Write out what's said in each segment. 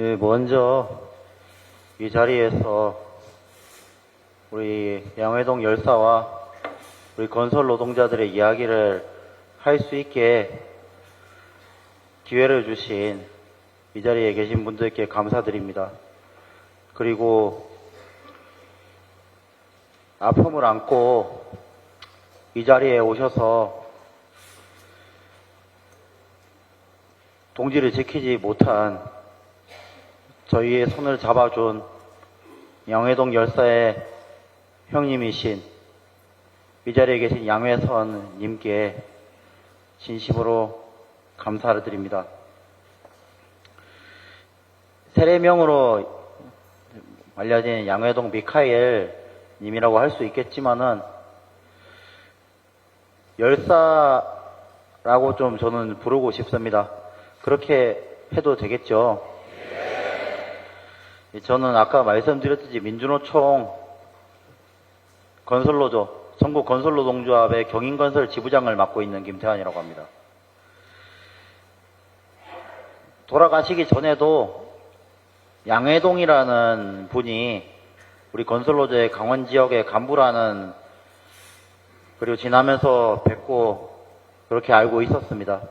예, 먼저 이 자리에서 우리 양회동 열사와 우리 건설 노동자들의 이야기를 할 수 있게 기회를 주신 이 자리에 계신 분들께 감사드립니다. 그리고 아픔을 안고 이 자리에 오셔서 동지를 지키지 못한 저희의 손을 잡아준 양회동 열사의 형님이신 이 자리에 계신 양회선 님께 진심으로 감사를 드립니다. 세례명으로 알려진 양회동 미카엘 님이라고 할 수 있겠지만은 열사라고 좀 저는 부르고 싶습니다. 그렇게 해도 되겠죠? 저는 아까 말씀드렸듯이 민주노총 건설노조, 전국 건설노동조합의 경인건설 지부장을 맡고 있는 김태환이라고 합니다. 돌아가시기 전에도 양해동이라는 분이 우리 건설노조의 강원 지역의 간부라는 그리고 지나면서 뵙고 그렇게 알고 있었습니다.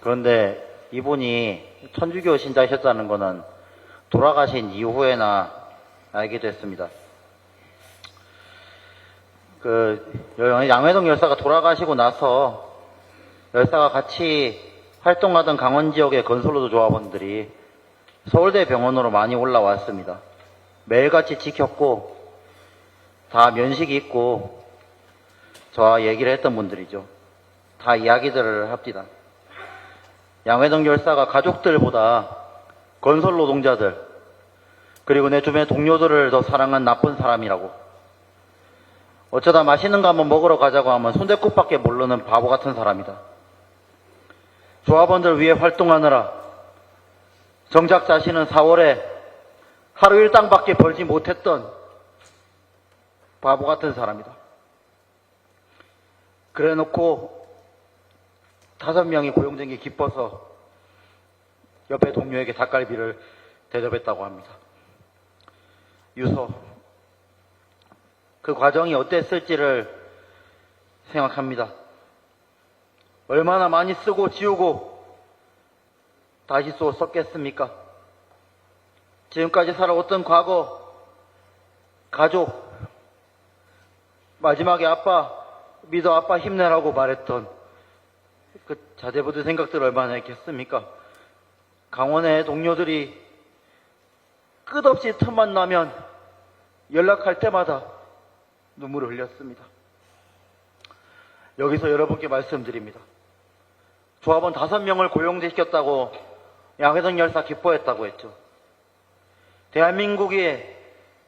그런데 이분이 천주교 신자셨다는 것은 돌아가신 이후에나 알게 됐습니다. 그 양회동 열사가 돌아가시고 나서 열사가 같이 활동하던 강원 지역의 건설로도 조합원들이 서울대 병원으로 많이 올라왔습니다. 매일같이 지켰고 다 면식이 있고 저와 얘기를 했던 분들이죠. 다 이야기들을 합니다. 양회동 열사가 가족들보다 건설 노동자들 그리고 내 주변의 동료들을 더 사랑한 나쁜 사람이라고 어쩌다 맛있는 거 한번 먹으러 가자고 하면 손대국밖에 모르는 바보 같은 사람이다. 조합원들 위해 활동하느라 정작 자신은 4월에 하루 일당밖에 벌지 못했던 바보 같은 사람이다. 그래 놓고 다섯 명이 고용된 게 기뻐서 옆에 동료에게 닭갈비를 대접했다고 합니다. 유서. 그 과정이 어땠을지를 생각합니다. 얼마나 많이 쓰고 지우고 다시 또 썼겠습니까? 지금까지 살아왔던 과거, 가족, 마지막에 아빠, 믿어 아빠 힘내라고 말했던 그 자제부들 생각들 얼마나 했겠습니까? 강원의 동료들이 끝없이 틈만 나면 연락할 때마다 눈물을 흘렸습니다. 여기서 여러분께 말씀드립니다. 조합원 다섯 명을 고용시켰다고 양회동 열사 기뻐했다고 했죠. 대한민국의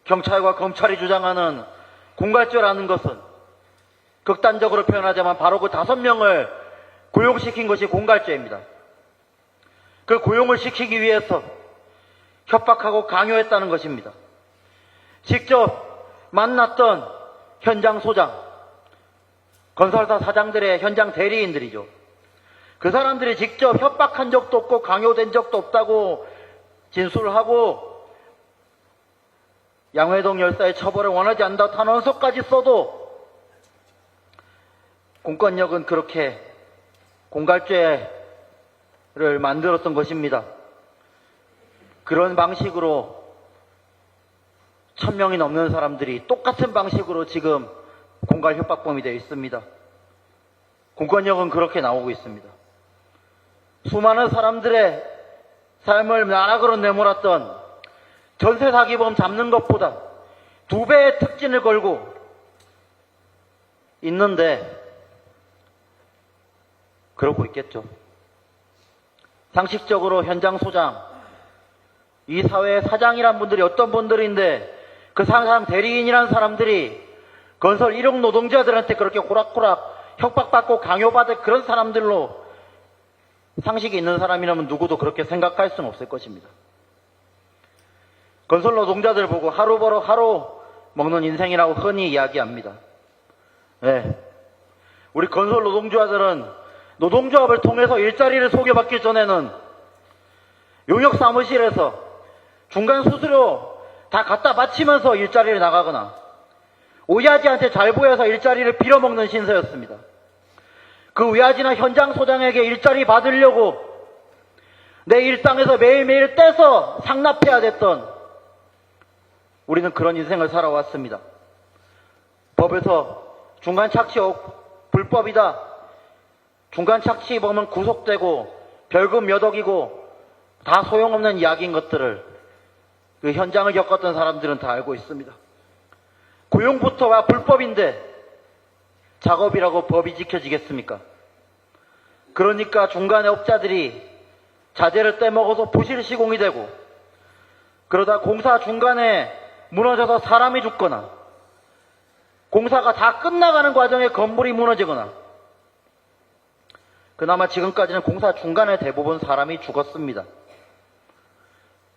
경찰과 검찰이 주장하는 공갈죄라는 것은 극단적으로 표현하자면 바로 그 다섯 명을 고용시킨 것이 공갈죄입니다. 그 고용을 시키기 위해서 협박하고 강요했다는 것입니다. 직접 만났던 현장 소장, 건설사 사장들의 현장 대리인들이죠. 그 사람들이 직접 협박한 적도 없고 강요된 적도 없다고 진술을 하고 양회동 열사의 처벌을 원하지 않다 탄원서까지 써도 공권력은 그렇게 공갈죄 를 만들었던 것입니다. 그런 방식으로 천 명이 넘는 사람들이 똑같은 방식으로 지금 공갈 협박범이 되어 있습니다. 공권력은 그렇게 나오고 있습니다. 수많은 사람들의 삶을 나락으로 내몰았던 전세 사기범 잡는 것보다 두 배의 특진을 걸고 있는데 그러고 있겠죠. 상식적으로 현장 소장, 이 사회의 사장이란 분들이 어떤 분들인데 그 상상 대리인이란 사람들이 건설 일용 노동자들한테 그렇게 호락호락 협박받고 강요받을 그런 사람들로 상식이 있는 사람이라면 누구도 그렇게 생각할 수는 없을 것입니다. 건설 노동자들 보고 하루 벌어 하루 먹는 인생이라고 흔히 이야기합니다. 네. 우리 건설 노동자들은 노동조합을 통해서 일자리를 소개받기 전에는 용역 사무실에서 중간 수수료 다 갖다 바치면서 일자리를 나가거나 오야지한테 잘 보여서 일자리를 빌어먹는 신세였습니다. 그 오야지나 현장 소장에게 일자리 받으려고 내 일상에서 매일매일 떼서 상납해야 됐던 우리는 그런 인생을 살아왔습니다. 법에서 중간 업- 불법이다. 중간 착취 범은 구속되고 벌금 몇 억이고 다 소용없는 이야기인 것들을 그 현장을 겪었던 사람들은 다 알고 있습니다. 고용부터가 불법인데 작업이라고 법이 지켜지겠습니까? 그러니까 중간에 업자들이 자재를 떼먹어서 부실 시공이 되고 그러다 공사 중간에 무너져서 사람이 죽거나 공사가 다 끝나가는 과정에 건물이 무너지거나 그나마 지금까지는 공사 중간에 대부분 사람이 죽었습니다.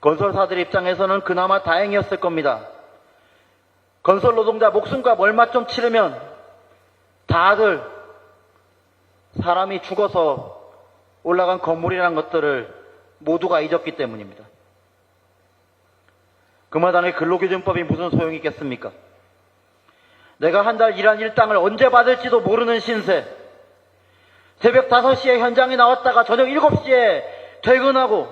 건설사들 입장에서는 그나마 다행이었을 겁니다. 건설 노동자 목숨과 얼마 좀 치르면 다들 사람이 죽어서 올라간 건물이라는 것들을 모두가 잊었기 때문입니다. 그마다의 근로기준법이 무슨 소용이 있겠습니까? 내가 한 달 일한 일당을 언제 받을지도 모르는 신세. 새벽 5시에 현장에 나왔다가 저녁 7시에 퇴근하고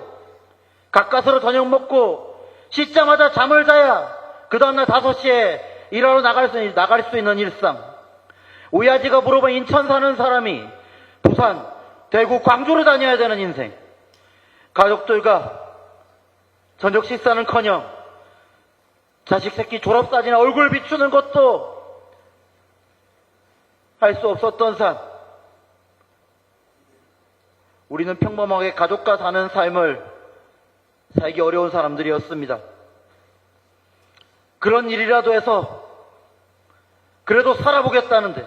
가까스로 저녁 먹고 씻자마자 잠을 자야 그 다음날 5시에 일하러 나갈 수, 나갈 수 있는 일상. 오야지가 물어본 인천 사는 사람이 부산, 대구, 광주로 다녀야 되는 인생. 가족들과 저녁 식사는 커녕 자식 새끼 졸업사진 얼굴 비추는 것도 할 수 없었던 삶. 우리는 평범하게 가족과 사는 삶을 살기 어려운 사람들이었습니다. 그런 일이라도 해서 그래도 살아보겠다는데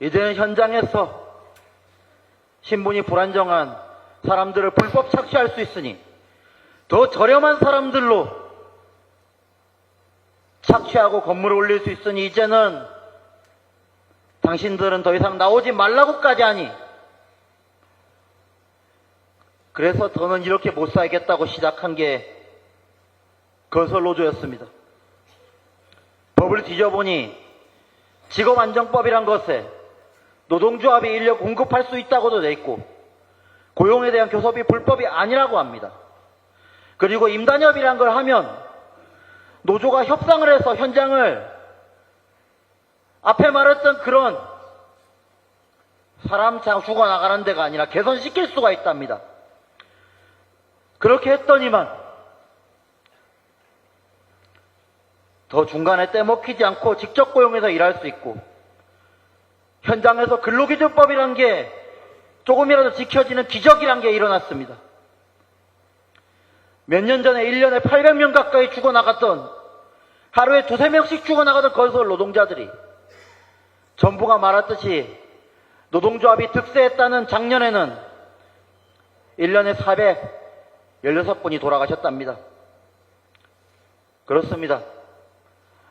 이제는 현장에서 신분이 불안정한 사람들을 불법 착취할 수 있으니 더 저렴한 사람들로 착취하고 건물을 올릴 수 있으니 이제는 당신들은 더 이상 나오지 말라고까지 하니 그래서 더는 이렇게 못 살겠다고 시작한 게 건설노조였습니다. 법을 뒤져보니 직업안정법이란 것에 노동조합이 인력 공급할 수 있다고도 돼 있고 고용에 대한 교섭이 불법이 아니라고 합니다. 그리고 임단협이란 걸 하면 노조가 협상을 해서 현장을 앞에 말했던 그런 사람 장 죽어나가는 데가 아니라 개선시킬 수가 있답니다. 그렇게 했더니만 더 중간에 떼먹히지 않고 직접 고용해서 일할 수 있고 현장에서 근로기준법이란 게 조금이라도 지켜지는 기적이란 게 일어났습니다. 몇 년 전에 1년에 800명 가까이 죽어나갔던 하루에 두세 명씩 죽어나가던 건설 노동자들이 정부가 말했듯이 노동조합이 득세했다는 작년에는 1년에 416분이 돌아가셨답니다. 그렇습니다.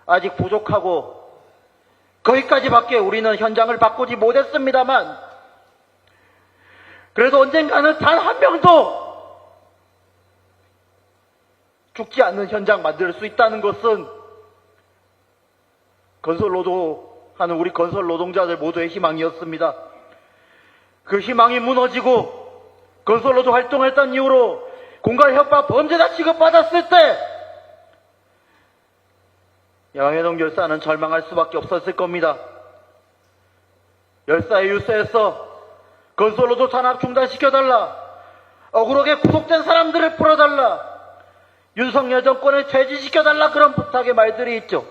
아직 부족하고 거기까지밖에 우리는 현장을 바꾸지 못했습니다만 그래도 언젠가는 단 한 명도 죽지 않는 현장 만들 수 있다는 것은 건설 노동하는 우리 건설 노동자들 모두의 희망이었습니다. 그 희망이 무너지고 건설 노조 활동했던 이후로 공갈 협박 범죄자 취급받았을 때 양해동 열사는 절망할 수밖에 없었을 겁니다. 열사의 유세에서 건설로도 탄압 중단시켜달라. 억울하게 구속된 사람들을 풀어달라. 윤석열 정권을 퇴진시켜달라 그런 부탁의 말들이 있죠.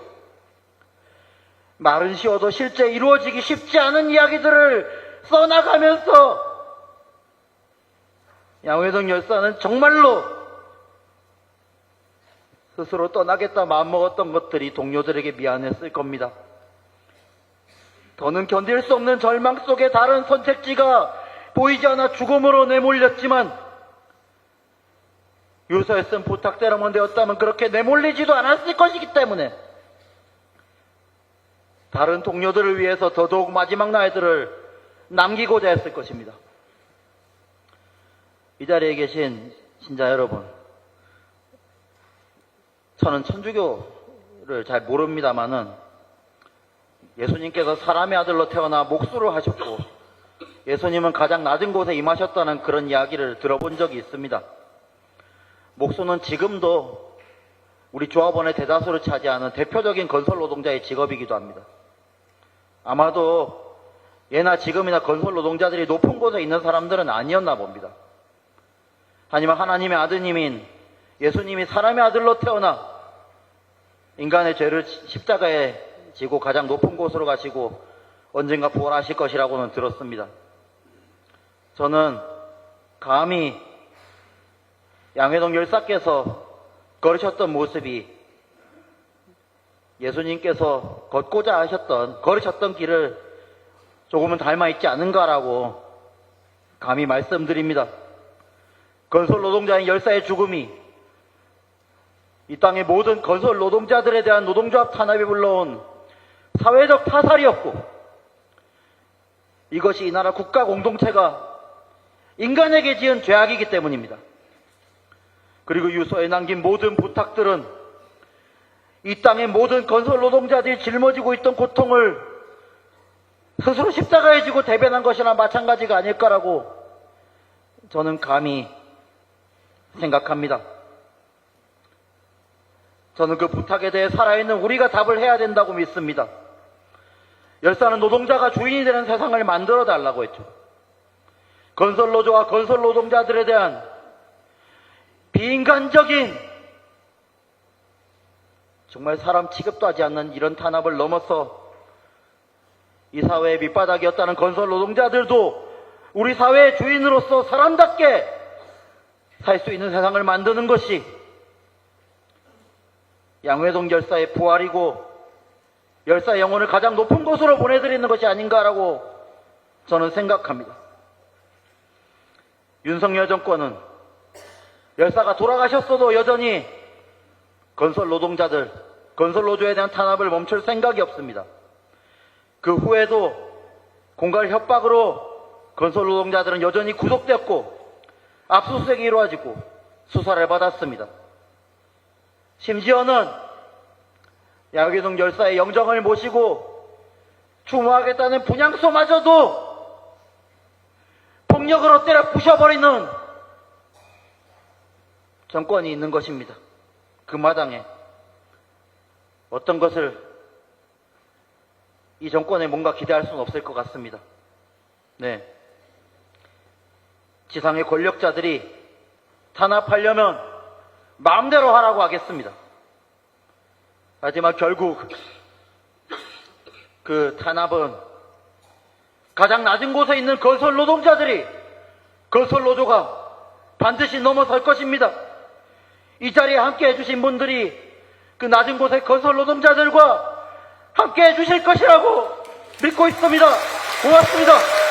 말은 쉬워도 실제 이루어지기 쉽지 않은 이야기들을 써나가면서 양회동 열사는 정말로 스스로 떠나겠다 마음먹었던 것들이 동료들에게 미안했을 겁니다. 더는 견딜 수 없는 절망 속에 다른 선택지가 보이지 않아 죽음으로 내몰렸지만 쓴 부탁대로만 되었다면 그렇게 내몰리지도 않았을 것이기 때문에 다른 동료들을 위해서 더더욱 마지막 날들을 남기고자 했을 것입니다. 이 자리에 계신 신자 여러분, 저는 천주교를 잘 모릅니다만은 예수님께서 사람의 아들로 태어나 목수를 하셨고 예수님은 가장 낮은 곳에 임하셨다는 그런 이야기를 들어본 적이 있습니다. 목수는 지금도 우리 조합원의 대다수를 차지하는 대표적인 건설 노동자의 직업이기도 합니다. 아마도 예나 지금이나 건설 노동자들이 높은 곳에 있는 사람들은 아니었나 봅니다. 하지만 하나님의 아드님인 예수님이 사람의 아들로 태어나 인간의 죄를 십자가에 지고 가장 높은 곳으로 가시고 언젠가 부활하실 것이라고는 들었습니다. 저는 감히 양회동 열사께서 걸으셨던 모습이 예수님께서 걷고자 하셨던 걸으셨던 길을 조금은 닮아 있지 않은가라고 감히 말씀드립니다. 건설 노동자인 열사의 죽음이 이 땅의 모든 건설 노동자들에 대한 노동조합 탄압이 불러온 사회적 타살이었고 이것이 이 나라 국가 공동체가 인간에게 지은 죄악이기 때문입니다. 그리고 유서에 남긴 모든 부탁들은 이 땅의 모든 건설 노동자들이 짊어지고 있던 고통을 스스로 십자가에 지고 대변한 것이나 마찬가지가 아닐까라고 저는 감히 생각합니다. 저는 그 부탁에 대해 살아있는 우리가 답을 해야 된다고 믿습니다. 열사는 노동자가 주인이 되는 세상을 만들어 달라고 했죠. 건설 노조와 건설 노동자들에 대한 비인간적인 정말 사람 취급도 하지 않는 이런 탄압을 넘어서 이 사회의 밑바닥이었다는 건설 노동자들도 우리 사회의 주인으로서 사람답게 살 수 있는 세상을 만드는 것이 양회동 열사의 부활이고 열사 영혼을 가장 높은 곳으로 보내드리는 것이 아닌가라고 저는 생각합니다. 윤석열 정권은 열사가 돌아가셨어도 여전히 건설 노동자들, 건설 노조에 대한 탄압을 멈출 생각이 없습니다. 그 후에도 공갈 협박으로 건설 노동자들은 여전히 구속되었고 압수수색이 이루어지고 수사를 받았습니다. 심지어는 야기동 열사의 영정을 모시고 추모하겠다는 분향소마저도 폭력으로 때려 부셔버리는 정권이 있는 것입니다. 그 마당에 어떤 것을 이 정권에 뭔가 기대할 수는 없을 것 같습니다. 네. 지상의 권력자들이 탄압하려면 마음대로 하라고 하겠습니다. 하지만 결국 그 탄압은 가장 낮은 곳에 있는 건설 노동자들이 건설 노조가 반드시 넘어설 것입니다. 이 자리에 함께 해주신 분들이 그 낮은 곳의 건설 노동자들과 함께 해주실 것이라고 믿고 있습니다. 고맙습니다.